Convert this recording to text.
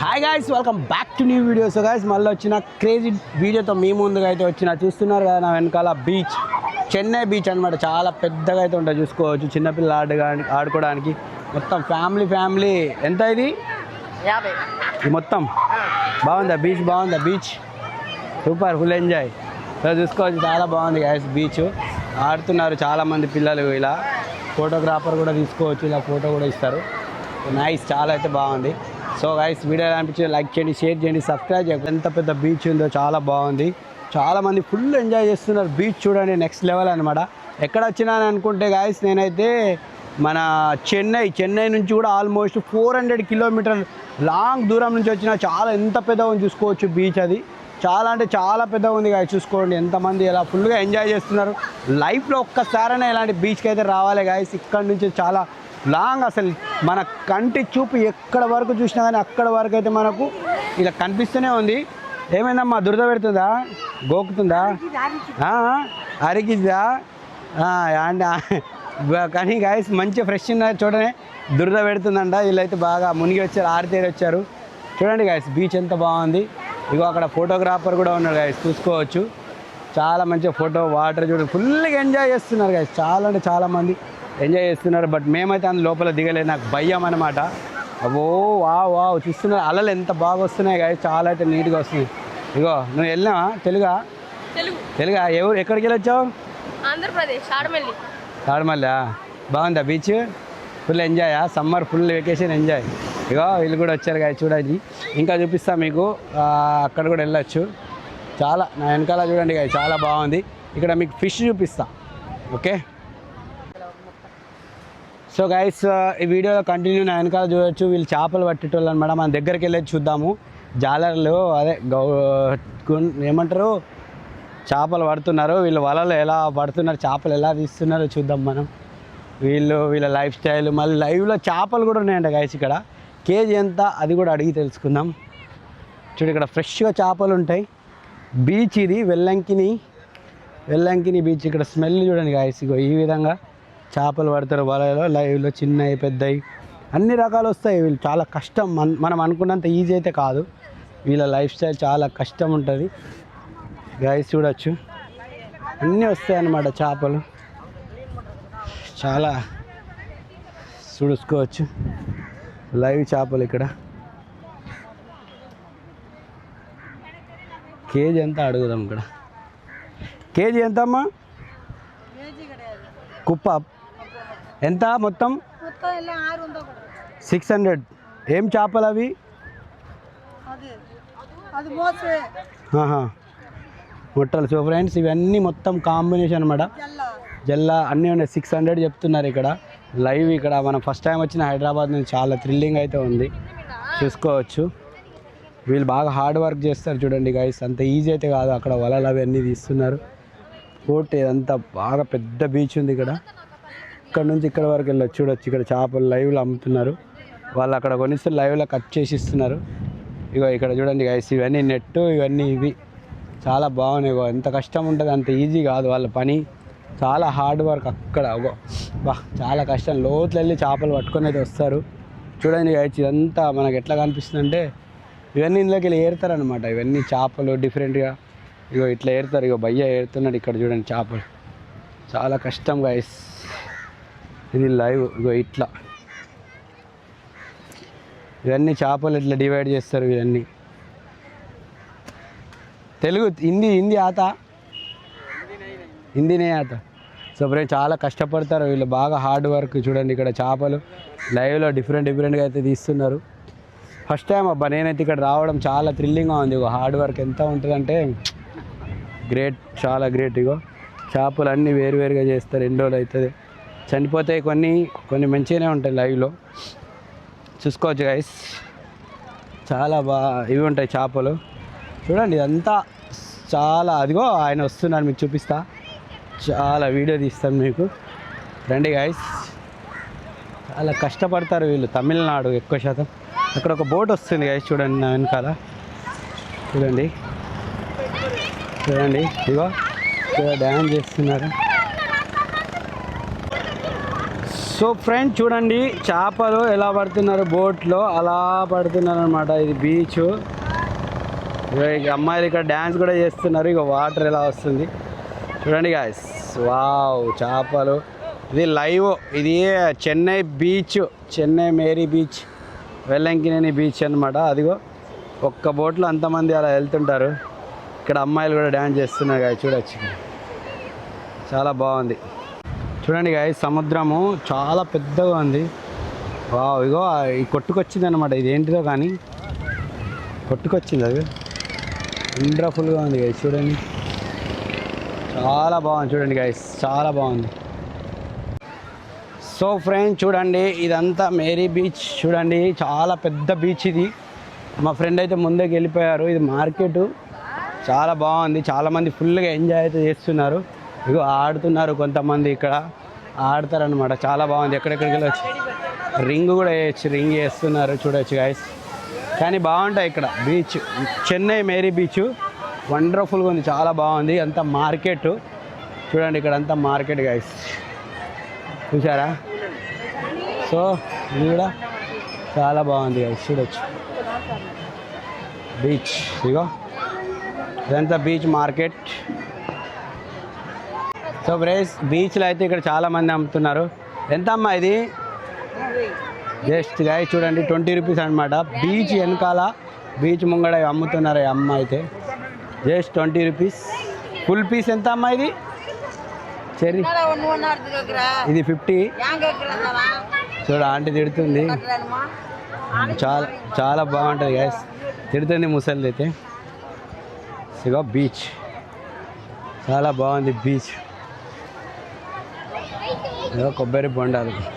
Hi guys welcome back to new video so guys మళ్ళీ వచ్చిన crazy వీడియోతో మీ ముందుగా అయితే వచ్చిన చూస్తున్నారు కదా నా వెనకాల బీచ్ చెన్నై బీచ్ అనమాట చాలా పెద్దగా అయితే ఉంటుంది చూసుకోవచ్చు చిన్నపిల్లలు ఆడడానికి ఆడుకోవడానికి. మొత్తం ఫ్యామిలీ ఫ్యామిలీ ఎంత ఇది? యాభై. ఇది మొత్తం? బాగుందా బీచ్ బాగుందా beach super full enjoy so చూసుకోవచ్చు చాలా బాగుంది గాయస్ బీచ్ ఆడుతున్నారు చాలామంది పిల్లలు ఇలా. ఫోటోగ్రాఫర్ కూడా తీసుకోవచ్చు ఇలా ఫోటో కూడా ఇస్తారు. నైస్ చాలా అయితే బాగుంది. సో గైస్ వీడియో అనిపించి లైక్ చేయండి షేర్ చేయండి సబ్స్క్రైబ్ చేయండి. ఎంత పెద్ద బీచ్ ఉందో చాలా బాగుంది. చాలామంది ఫుల్ ఎంజాయ్ చేస్తున్నారు బీచ్ చూడండి నెక్స్ట్ లెవెల్ అనమాట ఎక్కడ వచ్చినాను అనుకుంటే గాయస్ నేనైతే మన చెన్నై చెన్నై నుంచి కూడా almost four hundred kilometre long దూరం నుంచి వచ్చిన చాలా ఎంత పెద్దగా ఉంది చూసుకోవచ్చు బీచ్ అది. చాలా అంటే చాలా పెద్దగా ఉంది గాయ చూసుకోండి. ఎంతమంది ఇలా ఫుల్గా ఎంజాయ్ చేస్తున్నారు. లైఫ్లో ఒక్కసారైనా ఇలాంటి బీచ్కి అయితే రావాలి గాయస్ ఇక్కడ నుంచి చాలా లాంగ్ అసలు మన కంటి చూపు ఎక్కడ వరకు చూసినా కానీ అక్కడ వరకు అయితే మనకు ఇలా కనిపిస్తూనే ఉంది. ఏమైందమ్మా? దురద పెడుతుందా? గోకుతుందా? ఆ, అరిగిద్దా? అండ్ కానీ గాయస్ మంచి ఫ్రెష్ ఉన్న చూడనే దురద పెడుతుందంట. వీళ్ళైతే బాగా మునిగి వచ్చారు ఆరితేరి వచ్చారు. చూడండి గాయస్ బీచ్ ఎంత బాగుంది. ఇగో అక్కడ ఫోటోగ్రాఫర్ కూడా ఉన్నాడు గాయస్ చూసుకోవచ్చు. చాలా మంచిగా ఫోటో వాటర్ చూడండి ఫుల్గా ఎంజాయ్ చేస్తున్నారు గాయస్ చాలా అంటే చాలామంది ఎంజాయ్ చేస్తున్నారు బట్ మేమైతే అందులో లోపల దిగలేదు. నాకు భయం అనమాట అవో వా వా చూస్తున్నారు. అలలు ఎంత బాగా వస్తున్నాయి గాయస్ చాలా అయితే నీట్గా వస్తున్నాయి. ఇగో నువ్వు వెళ్ళినావా? తెలుగా? తెలుగు. ఎవరు ఎక్కడికి వెళ్ళొచ్చావు? ఆంధ్రప్రదేశ్ ఆడమల్లి. తాడమల్లా బాగుందా beach full enjoy summer full vacation enjoy ఇగో వీళ్ళు కూడా వచ్చారు కదా చూడండి. ఇంకా చూపిస్తా మీకు. ఆ, అక్కడ కూడా వెళ్ళొచ్చు. చాలా నా వెనకాల చూడండి guys, చాలా బాగుంది. ఇక్కడ మీకు ఫిష్ చూపిస్తా. ఓకే సో గైస్ uh, ఈ వీడియోలో కంటిన్యూ నా వెనకాల చూడొచ్చు. వీళ్ళు చేపలు పట్టేటోళ్ళు అనమాట మన దగ్గరికి వెళ్ళి చూద్దాము. జాలర్లు అదే గౌ ఏమంటారు? చేపలు పడుతున్నారు. వీళ్ళు వలలు ఎలా పడుతున్నారు చేపలు ఎలా తీస్తున్నారో చూద్దాం మనం. వీళ్ళు వీళ్ళ లైఫ్ స్టైల్ మళ్ళీ లైవ్లో చేపలు కూడా ఉన్నాయంట గైస్ ఇక్కడ. కేజీ ఎంత? అది కూడా అడిగి తెలుసుకుందాం. చూడు ఇక్కడ ఫ్రెష్గా చేపలు ఉంటాయి. బీచ్ ఇది వెల్లంకిని. వెల్లంకిని బీచ్. ఇక్కడ స్మెల్ చూడండి గాయస్ ఇగో ఈ విధంగా. చేపలు పడతారు వలలో లైవ్లో చిన్నవి పెద్దవి. అన్ని రకాలు వస్తాయి వీళ్ళు. చాలా కష్టం. మన మనం అనుకున్నంత ఈజీ అయితే కాదు. వీళ్ళ లైఫ్ స్టైల్ చాలా కష్టం ఉంటుంది. గాయస్ చూడొచ్చు. అన్నీ వస్తాయి అన్నమాట చేపలు. చాలా చూసుకోవచ్చు లైవ్ చేపలు ఇక్కడ. కేజీ ఎంత అడుగుదాం ఇక్కడ? కేజీ ఎంత అమ్మా కుప్ప. ఎంత మొత్తం? Six hundred. ఏం చేపలు అవి? మొట్టలు. సో ఫ్రెండ్స్ ఇవన్నీ మొత్తం కాంబినేషన్ అనమాట జల్లా. అన్నీ ఉన్నాయి. సిక్స్ హండ్రెడ్ చెప్తున్నారు ఇక్కడ. లైవ్ ఇక్కడ. మనం ఫస్ట్ టైం వచ్చిన హైదరాబాద్ నుంచి చాలా థ్రిల్లింగ్ అయితే ఉంది. చూసుకోవచ్చు. వీళ్ళు బాగా హార్డ్ వర్క్ చేస్తారు చూడండి గైస్ అంత ఈజీ అయితే కాదు. అక్కడ వలలు అవన్నీ తీస్తున్నారు. పోటీ అంతా బాగా పెద్ద బీచ్ ఉంది ఇక్కడ. ఇక్కడ నుంచి ఇక్కడ వరకు వెళ్ళచ్చు. చూడొచ్చు. ఇక్కడ చేపలు లైవ్లో అమ్ముతున్నారు. వాళ్ళు అక్కడ కొనిస్తే లైవ్లో కట్ చేసి ఇస్తున్నారు ఇగో ఇక్కడ చూడండి గైస్ ఇవన్నీ నెట్ ఇవన్నీ ఇవి. చాలా బాగున్నాయి ఇగో. ఎంత కష్టం ఉంటుంది అంత ఈజీ కాదు వాళ్ళ పని. చాలా హార్డ్ వర్క్ అక్కడ. అగో. బా చాలా కష్టం. లోతులు వెళ్ళి చేపలు పట్టుకొని అయితే వస్తారు. చూడండి గైస్ ఇదంతా మనకు ఎట్లా కనిపిస్తుంది అంటే ఇవన్నీ ఇందులోకి వెళ్ళి ఏరుతారనమాట ఇవన్నీ చేపలు డిఫరెంట్గా ఇగో ఇట్లా ఏరుతారు. ఇగో భయ్య ఏరుతున్నాడు ఇక్కడ చూడండి చేపలు. చాలా కష్టం గైస్ ఇది లైవ్. ఇగో ఇట్లా. ఇవన్నీ చేపలు ఇట్లా డివైడ్ చేస్తారు ఇవన్నీ? తెలుగు హిందీ హిందీ ఆత? హిందీనే ఆత. సో ఫ్రెండ్ చాలా కష్టపడతారు. వీళ్ళు బాగా హార్డ్ వర్క్ చూడండి ఇక్కడ చేపలు. లైవ్లో డిఫరెంట్ డిఫరెంట్గా అయితే తీస్తున్నారు. ఫస్ట్ టైం అబ్బా నేనైతే ఇక్కడ రావడం చాలా థ్రిల్లింగ్గా ఉంది. ఇగో హార్డ్ వర్క్ ఎంత ఉంటుందంటే గ్రేట్ చాలా గ్రేట్ ఇగో చేపలు అన్నీ వేరువేరుగా చేస్తారు. ఎన్ని రోజులు అవుతుంది? చనిపోతాయి కొన్ని కొన్ని మంచిగానే ఉంటాయి లైవ్లో. చూసుకోవచ్చు గైస్ చాలా బాగా ఇవి ఉంటాయి చేపలు. చూడండి ఇదంతా చాలా అదిగో ఆయన వస్తున్నాడు మీకు చూపిస్తా. చాలా వీడియో తీస్తాను మీకు. రండి గైస్ చాలా కష్టపడతారు వీళ్ళు తమిళనాడు ఎక్కువ శాతం. అక్కడ ఒక బోట్ వస్తుంది గైస్ చూడండి నా వెనకాల. చూడండి. చూడండి ఇగో డ్యాన్స్ చేస్తున్నారు. సో ఫ్రెండ్ చూడండి చేపలు ఎలా పడుతున్నారు? బోట్లో అలా పడుతున్నారు అనమాట ఇది బీచ్. ఇక అమ్మాయిలు ఇక్కడ డ్యాన్స్ కూడా చేస్తున్నారు. ఇక వాటర్ ఎలా వస్తుంది. చూడండి గాయస్ వావ్ చేపలు. ఇది లైవ్. ఇది Chennai beach. Chennai Mary beach. Velankanni beach అనమాట అదిగో ఒక్క బోట్లో అంతమంది అలా వెళ్తుంటారు. ఇక్కడ అమ్మాయిలు కూడా డ్యాన్స్ చేస్తున్నారు చూడొచ్చు. చాలా బాగుంది. చూడండి గాయ సముద్రము చాలా పెద్దగా ఉంది. వావ్ ఇగో ఈ కొట్టుకొచ్చింది అనమాట ఇది ఏంటిదో కానీ. కొట్టుకొచ్చింది అది. వండర్ఫుల్గా ఉంది గైస్ చూడండి. చాలా బాగుంది చూడండి గైస్ చాలా బాగుంది. సో ఫ్రెండ్ చూడండి ఇదంతా మేరీ బీచ్ చూడండి. చాలా పెద్ద బీచ్ ఇది. మా ఫ్రెండ్ అయితే ముందుకు వెళ్ళిపోయారు ఇది మార్కెట్ చాలా బాగుంది. చాలామంది ఫుల్గా ఎంజాయ్ అయితే చేస్తున్నారు. ఇగో ఆడుతున్నారు కొంతమంది ఇక్కడ. ఆడతారనమాట చాలా బాగుంది. ఎక్కడెక్కడికి వెళ్ళొచ్చు? రింగ్ కూడా వేయచ్చు. రింగ్ వేస్తున్నారు. చూడొచ్చు గాయస్ కానీ బాగుంటాయి ఇక్కడ. బీచ్. Chennai Mary beach. వండర్ఫుల్గా ఉంది. చాలా బాగుంది. అంతా మార్కెట్. చూడండి ఇక్కడ అంతా మార్కెట్ గాయస్ చూసారా సో ఇది కూడా చాలా బాగుంది గాయస్ చూడొచ్చు. బీచ్. ఇగో ఇదంతా బీచ్ మార్కెట్. సో బ్రేస్ బీచ్లో అయితే ఇక్కడ చాలా మంది అమ్ముతున్నారు. ఎంత అమ్మా ఇది? జస్ట్ గాయ చూడండి ట్వంటీ రూపీస్ అనమాట బీచ్ వెనకాల బీచ్ ముంగడ అమ్ముతున్నారు ఈ అమ్మ అయితే. Just twenty rupees full piece ఎంత అమ్మా ఇది? చెర్రీ. ఇది ఫిఫ్టీ చూడ ఆంటీ తిడుతుంది. చాలా చాలా బాగుంటుంది గ్యాస్ తిడుతుంది ముసలిది అయితే ఇగో బీచ్ చాలా బాగుంది బీచ్ కొబ్బరి బొండాలు.